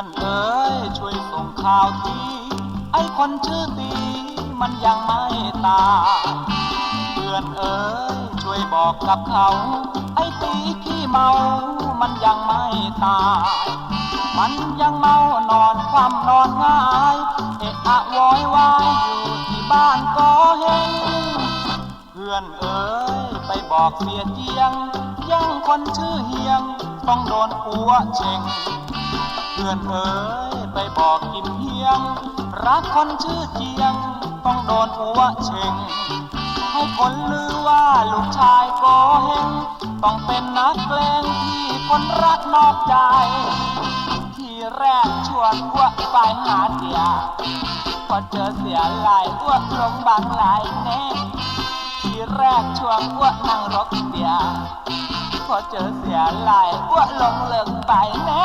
อนเอ๋ยช่วยส่งข่าวทีไอ้คนชื่อตีมันยังไม่ตายเพื่อนเอ๋ยช่วยบอกกับเขา ไอ้ตีขี้เมา มันยังไม่ตาย มันยังเมานอนความนอนง่ายเอะอะโวยวายอยู่ที่บ้านก็เห็นเพื่อนเอ๋ยไปบอกเสียเจียง ยังคนชื่อเฮียง ต้องโดนปัวเชง พื่อนเอ๋ยไปบอกกิมเฮียง รักคนชื่อเจียง ต้องโดนปัวเชงให้คนลือว่าลูกชายโกเฮงต้องเป็นนักเลงที่คนรักนอกใจ ที่แรกชวนอ้วกไปหาเดีย พอเจอเสียหลายอ้วกลงบางหลายแน่ที่แรกชวนอ้วกนั่งรถเดีย พอเจอเสียหลายอ้วกลงเลิงไปแน่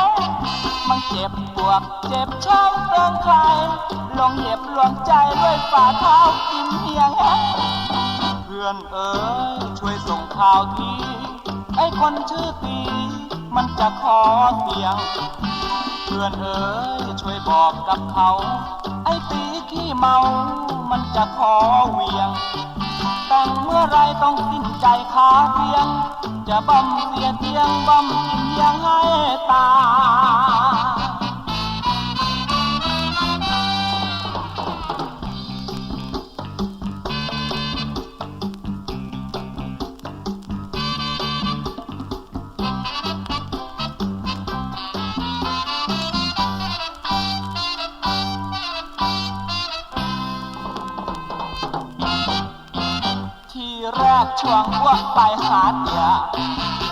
มันเจ็บปวดเจ็บช้ำติมใครลงเหยียบลวงใจด้วยฝ่าเท้ากินเพียงเพื่อนเอ๋ยช่วยส่งข่าวทีไอ้คนชื่อตี มันจะขอเสียง เพื่อนเอ๋ยช่วยบอกกับเขา ไอ้ตีขี้เมา มันจะขอเวียง แต่งเมื่อไรต้องสิ้นใจขาเพียง จะบ่มเสียเทียงบ่มกินเทียงให้ตาย กช่วงอ้วกไปหาเดีย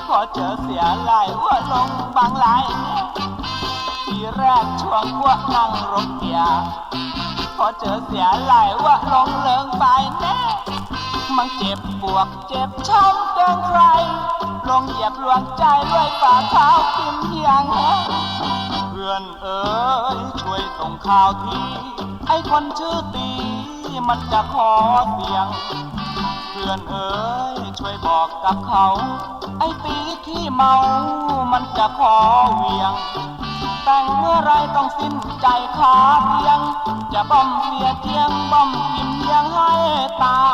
พอเจอเสียไหลอ้วกลงบางไหลทีแรกช่วงอ้วกนั่งรถเดียพอเจอเสียไหลอ้วกลงเลิงไปแน่มันเจ็บปวดเจ็บช้ำเกินใคร ลงเหยียบลวงใจด้วยฝ่าเท้ากินเฮียงแห้เพื่อนเอ๋ยช่วยส่งข่าวทีไอ้คนชื่อตีมันจะขอเสียง เพื่อนเอ๋ยช่วยบอกกับเขา ไอ้ปีที่เมามันจะขอเวียง แต่งเมื่อไรต้องสิ้นใจขาเพียง จะบ่มเสียเทียงบ่มกินเพียงให้ตาย